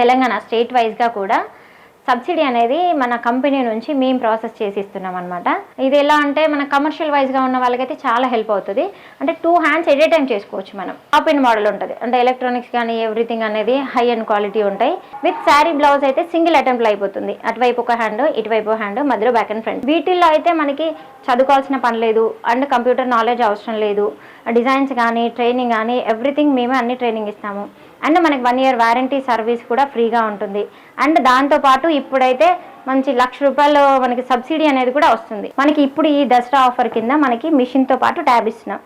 Telangana state వైజ్గా కూడా subsidy అనేది మన కంపెనీ నుంచి మేము ప్రాసెస్ చేసి ఇస్తున్నాం అనమాట ఇది ఎలా అంటే మన కమర్షియల్ వైజ్గా ఉన్న వాళ్ళకైతే చాలా హెల్ప్ అవుతుంది. అంటే two hands at a time చేసుకోవచ్చు మనం. టాప్ ఇన్ మోడల్ ఉంటుంది. అంటే ఎలక్ట్రానిక్స్ కానీ ఎవ్రీథింగ్ అనేది హై అండ్ క్వాలిటీ ఉంటాయి. విత్ శారీ బ్లౌజ్ అయితే సింగిల్ అటెంప్ట్లో అయిపోతుంది. అటువైపు ఒక హ్యాండ్ ఇటువైపు హ్యాండ్ మధ్యలో బ్యాక్ అండ్ ఫ్రంట్. వీటిల్లో అయితే మనకి చదువుకోవాల్సిన పని లేదు. అండ్ కంప్యూటర్ నాలెడ్జ్ అవసరం లేదు. డిజైన్స్ కానీ ట్రైనింగ్ కానీ ఎవ్రీథింగ్ మేమే అన్ని ట్రైనింగ్ ఇస్తాము. అండ్ మనకి వన్ ఇయర్ వారంటీ సర్వీస్ కూడా ఫ్రీగా ఉంటుంది. అండ్ దాంతోపాటు ఇప్పుడైతే మంచి లక్ష రూపాయలు మనకి సబ్సిడీ అనేది కూడా వస్తుంది. మనకి ఇప్పుడు ఈ దసరా ఆఫర్ కింద మనకి మిషన్తో పాటు ట్యాబ్ ఇస్తున్నాం.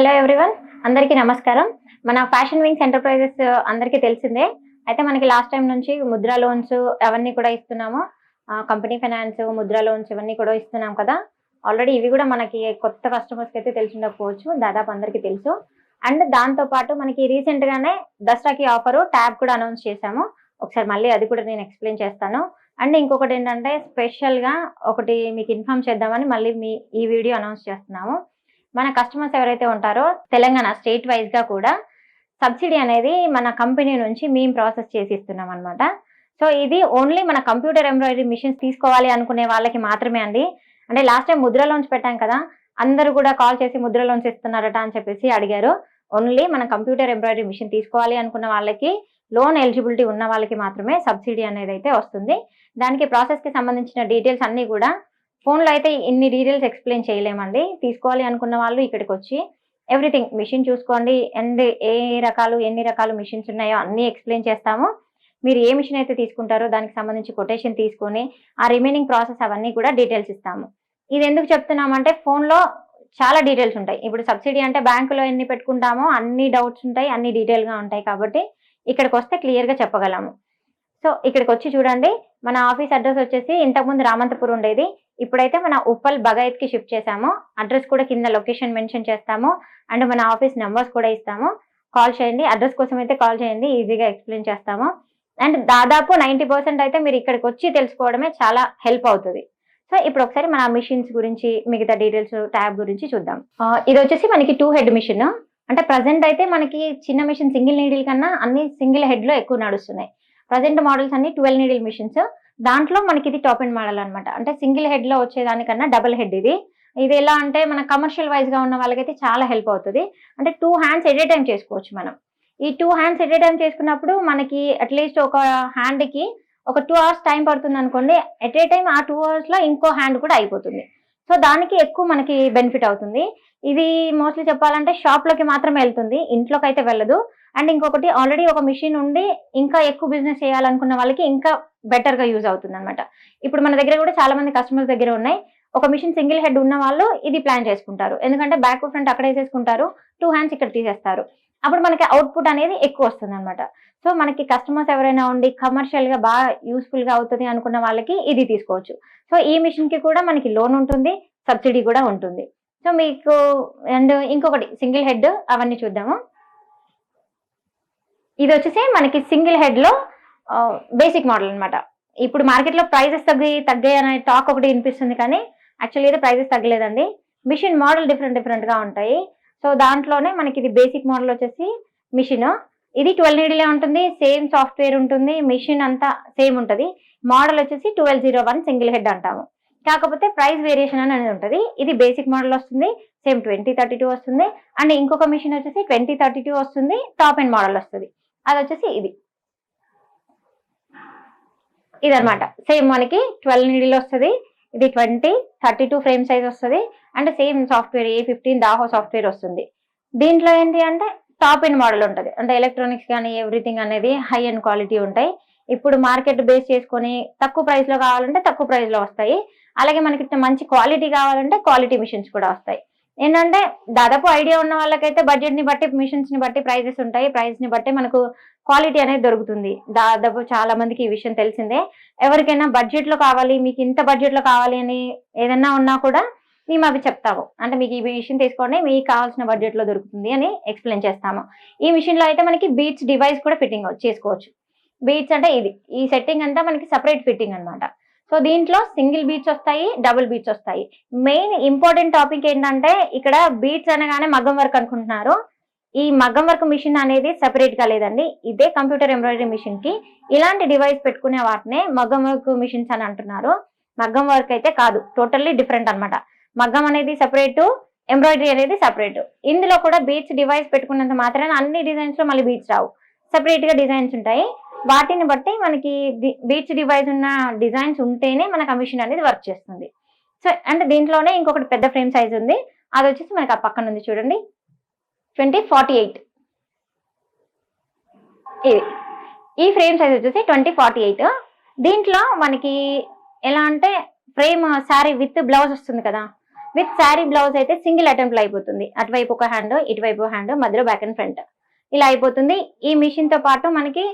హలో ఎవ్రీవన్ అందరికీ నమస్కారం. మన ఫ్యాషన్ వింగ్స్ ఎంటర్ప్రైజెస్ అందరికీ తెలిసిందే. అయితే మనకి లాస్ట్ టైం నుంచి ముద్రా లోన్స్ అవన్నీ కూడా ఇస్తున్నాము. కంపెనీ ఫైనాన్స్ ముద్రా లోన్స్ ఇవన్నీ కూడా ఇస్తున్నాం కదా. ఆల్రెడీ ఇవి కూడా మనకి కొత్త కస్టమర్స్కి అయితే తెలిసి ఉండకపోవచ్చు దాదాపు అందరికీ తెలుసు. అండ్ దాంతో పాటు మనకి రీసెంట్గానే దసరాకి ఆఫరు ట్యాబ్ కూడా అనౌన్స్ చేశాము. ఒకసారి మళ్ళీ అది కూడా నేను ఎక్స్ప్లెయిన్ చేస్తాను. అండ్ ఇంకొకటి ఏంటంటే స్పెషల్గా ఒకటి మీకు ఇన్ఫార్మ్ చేద్దామని మళ్ళీ మీ ఈ వీడియో అనౌన్స్ చేస్తున్నాము. మన కస్టమర్స్ ఎవరైతే ఉంటారో తెలంగాణ స్టేట్ వైజ్గా కూడా సబ్సిడీ అనేది మన కంపెనీ నుంచి మేము ప్రాసెస్ చేసి ఇస్తున్నాం అనమాట సో ఇది ఓన్లీ మన కంప్యూటర్ ఎంబ్రాయిడరీ మిషన్స్ తీసుకోవాలి అనుకునే వాళ్ళకి మాత్రమే అండి. అంటే లాస్ట్ టైం ముద్ర లోన్స్ పెట్టాం కదా అందరూ కూడా కాల్ చేసి ముద్ర లోన్స్ ఇస్తున్నారట అని చెప్పేసి అడిగారు. ఓన్లీ మన కంప్యూటర్ ఎంబ్రాయిడరీ మిషన్ తీసుకోవాలి అనుకున్న వాళ్ళకి లోన్ ఎలిజిబిలిటీ ఉన్న వాళ్ళకి మాత్రమే సబ్సిడీ అనేది అయితే వస్తుంది. దానికి ప్రాసెస్కి సంబంధించిన డీటెయిల్స్ అన్నీ కూడా ఫోన్లో అయితే ఇన్ని డీటెయిల్స్ ఎక్స్ప్లెయిన్ చేయలేమండి. తీసుకోవాలి అనుకున్న వాళ్ళు ఇక్కడికి వచ్చి ఎవ్రీథింగ్ మిషన్ చూసుకోండి. అండ్ ఏ రకాలు ఎన్ని రకాలు మిషన్స్ ఉన్నాయో అన్నీ ఎక్స్ప్లెయిన్ చేస్తాము. మీరు ఏ మిషన్ అయితే తీసుకుంటారో దానికి సంబంధించి కొటేషన్ తీసుకొని ఆ రిమైనింగ్ ప్రాసెస్ అవన్నీ కూడా డీటెయిల్స్ ఇస్తాము. ఇది ఎందుకు చెప్తున్నామంటే ఫోన్లో చాలా డీటెయిల్స్ ఉంటాయి. ఇప్పుడు సబ్సిడీ అంటే బ్యాంకులో ఎన్ని పెట్టుకుంటామో అన్ని డౌట్స్ ఉంటాయి అన్ని డీటెయిల్గా ఉంటాయి కాబట్టి ఇక్కడికి వస్తే క్లియర్గా చెప్పగలము. సో ఇక్కడికి వచ్చి చూడండి మన ఆఫీస్ అడ్రస్ వచ్చేసి ఇంతకుముందు రామంతపూర్ ఉండేది. ఇప్పుడైతే మన ఉప్పల్ బగాయత్కి షిఫ్ట్ చేసాము అడ్రస్ కూడా కింద లొకేషన్ మెన్షన్ చేస్తాము. అండ్ మన ఆఫీస్ నెంబర్స్ కూడా ఇస్తాము. కాల్ చేయండి అడ్రస్ కోసం అయితే కాల్ చేయండి ఈజీగా ఎక్స్ప్లెయిన్ చేస్తాము. అండ్ దాదాపు నైంటీ పర్సెంట్ అయితే మీరు ఇక్కడికి వచ్చి తెలుసుకోవడమే చాలా హెల్ప్ అవుతుంది. సో ఇప్పుడు ఒకసారి మన మిషన్స్ గురించి మిగతా డీటెయిల్స్ ట్యాబ్ గురించి చూద్దాం. ఇది వచ్చేసి మనకి టూ హెడ్ మిషన్. అంటే ప్రజెంట్ అయితే మనకి చిన్న మిషన్ సింగిల్ నీడిల్ కన్నా అన్ని సింగిల్ హెడ్లో ఎక్కువ నడుస్తున్నాయి. ప్రజెంట్ మోడల్స్ అన్ని ట్వెల్వ్ నీడిల్ మిషన్స్ దాంట్లో మనకి ఇది టాప్ అండ్ మోడల్ అనమాట అంటే సింగిల్ హెడ్లో వచ్చేదానికన్నా డబుల్ హెడ్ ఇది. ఇది ఎలా అంటే మన కమర్షియల్ వైజ్గా ఉన్న వాళ్ళకైతే చాలా హెల్ప్ అవుతుంది. అంటే two hands at a time చేసుకోవచ్చు మనం. ఈ two hands at a time చేసుకున్నప్పుడు మనకి అట్లీస్ట్ ఒక హ్యాండ్కి ఒక టూ అవర్స్ టైం పడుతుంది అనుకోండి ఎట్ ఏ టైం ఆ టూ అవర్స్లో ఇంకో హ్యాండ్ కూడా అయిపోతుంది. సో దానికి ఎక్కువ మనకి బెనిఫిట్ అవుతుంది. ఇది మోస్ట్లీ చెప్పాలంటే షాప్లోకి మాత్రమే వెళ్తుంది ఇంట్లోకి అయితే వెళ్ళదు. అండ్ ఇంకొకటి ఆల్రెడీ ఒక మిషన్ ఉండి ఇంకా ఎక్కువ బిజినెస్ చేయాలనుకున్న వాళ్ళకి ఇంకా బెటర్గా యూజ్ అవుతుంది అనమాట ఇప్పుడు మన దగ్గర కూడా చాలా మంది కస్టమర్స్ దగ్గర ఉన్నాయి. ఒక మిషన్ సింగిల్ హెడ్ ఉన్న వాళ్ళు ఇది ప్లాన్ చేసుకుంటారు. ఎందుకంటే బ్యాక్ ఫ్రంట్ అక్కడ వేసేసుకుంటారు టూ హ్యాండ్స్ ఇక్కడ తీసేస్తారు. అప్పుడు మనకి అవుట్పుట్ అనేది ఎక్కువ వస్తుంది అనమాట సో మనకి కస్టమర్స్ ఎవరైనా ఉండి కమర్షియల్గా బాగా యూస్ఫుల్గా అవుతుంది అనుకున్న వాళ్ళకి ఇది తీసుకోవచ్చు. సో ఈ మిషన్కి కూడా మనకి లోన్ ఉంటుంది సబ్సిడీ కూడా ఉంటుంది. సో మీకు అండ్ ఇంకొకటి సింగిల్ హెడ్ అవన్నీ చూద్దాము. ఇది వచ్చేసి మనకి సింగిల్ హెడ్లో బేసిక్ మోడల్ అనమాట ఇప్పుడు మార్కెట్లో ప్రైజెస్ తగ్గి తగ్గాయి అనే టాక్ ఒకటి వినిపిస్తుంది కానీ యాక్చువల్లీ అయితే ప్రైజెస్ తగ్గలేదండి. మిషన్ మోడల్ డిఫరెంట్ డిఫరెంట్గా ఉంటాయి. సో దాంట్లోనే మనకి ఇది బేసిక్ మోడల్ వచ్చేసి మిషన్ ఇది ట్వెల్వ్ నీడిలే ఉంటుంది సేమ్ సాఫ్ట్వేర్ ఉంటుంది మిషన్ అంతా సేమ్ ఉంటుంది. మోడల్ వచ్చేసి twelve zero one single head అంటాము. కాకపోతే ప్రైస్ వేరియేషన్ అనేది ఉంటుంది. ఇది బేసిక్ మోడల్ వస్తుంది సేమ్ ట్వంటీ థర్టీ టూ వస్తుంది. అండ్ ఇంకొక మిషన్ వచ్చేసి ట్వంటీ థర్టీ టూ వస్తుంది టాప్ అండ్ మోడల్ వస్తుంది. అది వచ్చేసి ఇది. ఇదనమాట సేమ్ మనకి ట్వెల్వ్ నీడిల్ వస్తుంది. ఇది twenty thirty two frame size వస్తుంది. అంటే same software A fifteen Dahao software వస్తుంది. దీంట్లో ఏంటి అంటే టాప్ అండ్ మోడల్ ఉంటుంది. అంటే ఎలక్ట్రానిక్స్ కానీ ఎవ్రీథింగ్ అనేది హై అండ్ క్వాలిటీ ఉంటాయి. ఇప్పుడు మార్కెట్ బేస్ చేసుకొని తక్కువ ప్రైస్లో కావాలంటే తక్కువ ప్రైస్లో వస్తాయి. అలాగే మనకి మంచి క్వాలిటీ కావాలంటే క్వాలిటీ మిషన్స్ కూడా వస్తాయి. ఏంటంటే దాదాపు ఐడియా ఉన్న వాళ్ళకైతే బడ్జెట్ని బట్టి మిషన్స్ని బట్టి ప్రైజెస్ ఉంటాయి. ప్రైస్ని బట్టి మనకు క్వాలిటీ అనేది దొరుకుతుంది. దాదాపు చాలా మందికి ఈ విషయం తెలిసిందే. ఎవరికైనా బడ్జెట్లో కావాలి మీకు ఇంత బడ్జెట్లో కావాలి అని ఏదన్నా ఉన్నా కూడా మేము అవి చెప్తాము. అంటే మీకు ఈ మిషన్ తీసుకోండి మీకు కావాల్సిన బడ్జెట్లో దొరుకుతుంది అని ఎక్స్ప్లెయిన్ చేస్తాము. ఈ మిషన్లో అయితే మనకి బీట్స్ డివైస్ కూడా ఫిట్టింగ్ చేసుకోవచ్చు. బీట్స్ అంటే ఇది. ఈ సెట్టింగ్ అంతా మనకి సపరేట్ ఫిట్టింగ్ అన్నమాట. సో దీంట్లో సింగిల్ బీట్స్ వస్తాయి డబుల్ బీట్స్ వస్తాయి. మెయిన్ ఇంపార్టెంట్ టాపిక్ ఏంటంటే ఇక్కడ బీట్స్ అనగానే మగ్గం వర్క్ అనుకుంటున్నారు. ఈ మగ్గం వర్క్ మిషన్ అనేది సెపరేట్గా లేదండి. ఇదే కంప్యూటర్ ఎంబ్రాయిడరీ మిషన్కి ఇలాంటి డివైస్ పెట్టుకునే వాటినే మగ్గం వర్క్ మిషన్స్ అని అంటున్నారు. మగ్గం వర్క్ అయితే కాదు టోటల్లీ డిఫరెంట్ అన్నమాట. మగ్గం అనేది సెపరేట్ ఎంబ్రాయిడరీ అనేది సెపరేట్ ఇందులో కూడా బీచ్ డివైస్ పెట్టుకున్నంత మాత్రాన అన్ని డిజైన్స్లో మళ్ళీ బీచ్ రావు. సెపరేట్గా డిజైన్స్ ఉంటాయి. వాటిని బట్టి మనకి బీచ్ డివైస్ ఉన్న డిజైన్స్ ఉంటేనే మన కమిషన్ అనేది వర్క్ చేస్తుంది. సో అంటే దీంట్లోనే ఇంకొకటి పెద్ద ఫ్రేమ్ సైజ్ ఉంది. అది వచ్చేసి మనకి ఆ పక్కన ఉంది చూడండి. ట్వంటీ ఫార్టీ ఎయిట్ ఇది. ఈ ఫ్రేమ్ సైజ్ వచ్చేసి ట్వంటీ ఫార్టీ ఎయిట్ దీంట్లో మనకి ఎలా అంటే ఫ్రేమ్ శారీ విత్ బ్లౌజ్ వస్తుంది కదా. విత్ శారీ బ్లౌజ్ అయితే సింగిల్ అటెంప్ట్లో అయిపోతుంది. అటువైపు ఒక హ్యాండ్ ఇటువైపు హ్యాండ్ మధ్యలో బ్యాక్ అండ్ ఫ్రంట్ ఇలా అయిపోతుంది. ఈ మిషన్తో పాటు మనకి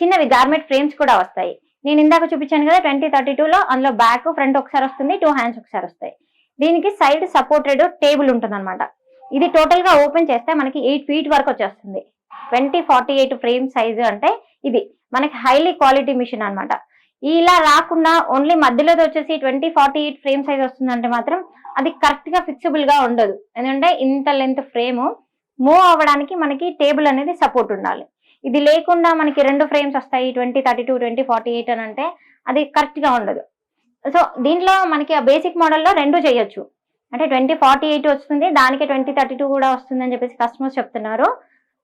చిన్నవి గార్మెంట్ ఫ్రేమ్స్ కూడా వస్తాయి. నేను ఇందాక చూపించాను కదా ట్వంటీ థర్టీ లో అందులో బ్యాక్ ఫ్రంట్ ఒకసారి వస్తుంది టూ హ్యాండ్స్ ఒకసారి వస్తాయి. దీనికి సైడ్ సపోర్టెడ్ టేబుల్ ఉంటుంది అనమాట ఇది టోటల్గా ఓపెన్ చేస్తే మనకి ఎయిట్ ఫీట్ వరకు వచ్చేస్తుంది. Twenty forty eight frame size అంటే ఇది. మనకి హైలీ క్వాలిటీ మిషన్ అనమాట ఇలా రాకుండా ఓన్లీ మధ్యలోది వచ్చేసి twenty forty eight frame size వస్తుందంటే మాత్రం అది కరెక్ట్గా ఫిక్సిబుల్గా ఉండదు. ఎందుకంటే ఇంత లెంత్ ఫ్రేమ్ మూవ్ అవ్వడానికి మనకి టేబుల్ అనేది సపోర్ట్ ఉండాలి. ఇది లేకుండా మనకి రెండు ఫ్రేమ్స్ వస్తాయి twenty thirty two twenty forty eight అని అంటే అది కరెక్ట్గా ఉండదు. సో దీంట్లో మనకి ఆ బేసిక్ మోడల్లో రెండు చేయొచ్చు. అంటే ట్వంటీ ఫార్టీ ఎయిట్ వస్తుంది దానికి ట్వంటీ థర్టీ టూ కూడా వస్తుంది అని చెప్పేసి కస్టమర్స్ చెప్తున్నారు.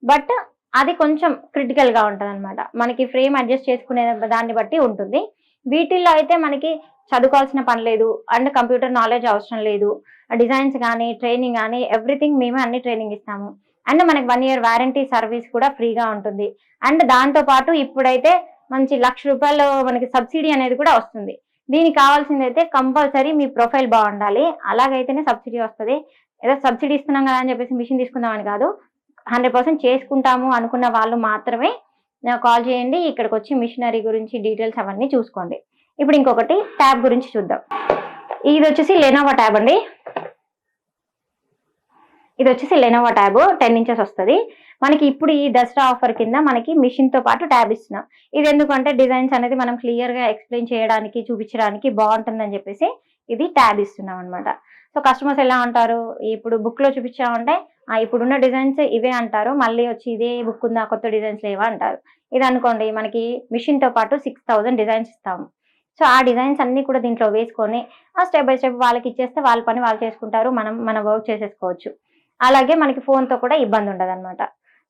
బట్ అది కొంచెం క్రిటికల్గా ఉంటుంది అనమాట మనకి ఫ్రేమ్ అడ్జస్ట్ చేసుకునే దాన్ని బట్టి ఉంటుంది. వీటిల్లో అయితే మనకి చదువుకోవాల్సిన పని లేదు. అండ్ కంప్యూటర్ నాలెడ్జ్ అవసరం లేదు. డిజైన్స్ కానీ ట్రైనింగ్ కానీ ఎవ్రీథింగ్ మేమే అన్ని ట్రైనింగ్ ఇస్తాము. అండ్ మనకి వన్ ఇయర్ వారంటీ సర్వీస్ కూడా ఫ్రీగా ఉంటుంది. అండ్ దాంతో పాటు ఇప్పుడైతే మంచి లక్ష రూపాయలు మనకి సబ్సిడీ అనేది కూడా వస్తుంది. దీనికి కావాల్సింది అయితే కంపల్సరీ మీ ప్రొఫైల్ బాగుండాలి. అలాగైతేనే సబ్సిడీ వస్తుంది. ఏదో సబ్సిడీ ఇస్తున్నాం కదా అని చెప్పేసి మిషన్ తీసుకుందామని కాదు. హండ్రెడ్ పర్సెంట్ చేసుకుంటాము అనుకున్న వాళ్ళు మాత్రమే నాకు కాల్ చేయండి. ఇక్కడికి వచ్చి మిషనరీ గురించి డీటెయిల్స్ అవన్నీ చూసుకోండి. ఇప్పుడు ఇంకొకటి ట్యాబ్ గురించి చూద్దాం. ఇది వచ్చేసి లెనోవా ట్యాబ్ అండి. ఇది వచ్చేసి లెనోవా ట్యాబ్ టెన్ ఇంచెస్ వస్తుంది. మనకి ఇప్పుడు ఈ దసరా ఆఫర్ కింద మనకి మిషన్తో పాటు ట్యాబ్ ఇస్తున్నాం. ఇది ఎందుకంటే డిజైన్స్ అనేది మనం క్లియర్గా ఎక్స్ప్లెయిన్ చేయడానికి చూపించడానికి బాగుంటుందని చెప్పేసి ఇది ట్యాబ్ ఇస్తున్నాం అనమాట సో కస్టమర్స్ ఎలా అంటారు? ఇప్పుడు బుక్లో చూపించామంటే ఆ ఇప్పుడున్న డిజైన్స్ ఇవే అంటారు. మళ్ళీ వచ్చి ఇదే బుక్ ఉందా? కొత్త డిజైన్స్ లేవా? అంటారు. ఇది అనుకోండి మనకి మిషన్తో పాటు సిక్స్ థౌజండ్ డిజైన్స్ ఇస్తాము. సో ఆ డిజైన్స్ అన్నీ కూడా దీంట్లో వేసుకొని ఆ స్టెప్ బై స్టెప్ వాళ్ళకి ఇచ్చేస్తే వాళ్ళ పని వాళ్ళు చేసుకుంటారు. మనం మన వర్క్ చేసేసుకోవచ్చు. అలాగే మనకి ఫోన్తో కూడా ఇబ్బంది ఉండదు అనమాట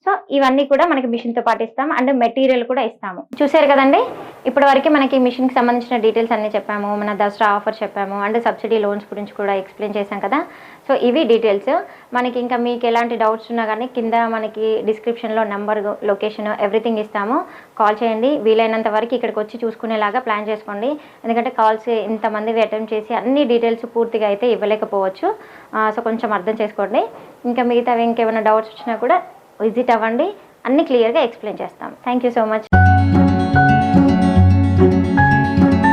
సో ఇవన్నీ కూడా మనకి మిషన్తో పాటు ఇస్తాం అండ్ మెటీరియల్ కూడా ఇస్తాము. చూసారు కదండి? ఇప్పటివరకు మనకి మిషన్కి సంబంధించిన డీటెయిల్స్ అన్ని చెప్పాము. మన దసరా ఆఫర్ చెప్పాము. అండ్ సబ్సిడీ లోన్స్ గురించి కూడా ఎక్స్ప్లెయిన్ చేశాం కదా. సో ఇవి డీటెయిల్స్. మనకి ఇంకా మీకు ఎలాంటి డౌట్స్ ఉన్నా కానీ కింద మనకి డిస్క్రిప్షన్లో నెంబర్ లొకేషన్ ఎవ్రీథింగ్ ఇస్తాము. కాల్ చేయండి. వీలైనంత వరకు ఇక్కడికి వచ్చి చూసుకునేలాగా ప్లాన్ చేసుకోండి. ఎందుకంటే కాల్స్ ఇంతమంది అటెంప్ట్ చేసి అన్ని డీటెయిల్స్ పూర్తిగా అయితే ఇవ్వలేకపోవచ్చు. సో కొంచెం అర్థం చేసుకోండి. ఇంకా మిగతావి ఇంకేమైనా డౌట్స్ వచ్చినా కూడా విజిట్ అవ్వండి. అన్ని క్లియర్గా ఎక్స్ప్లెయిన్ చేస్తాం. Thank you so much.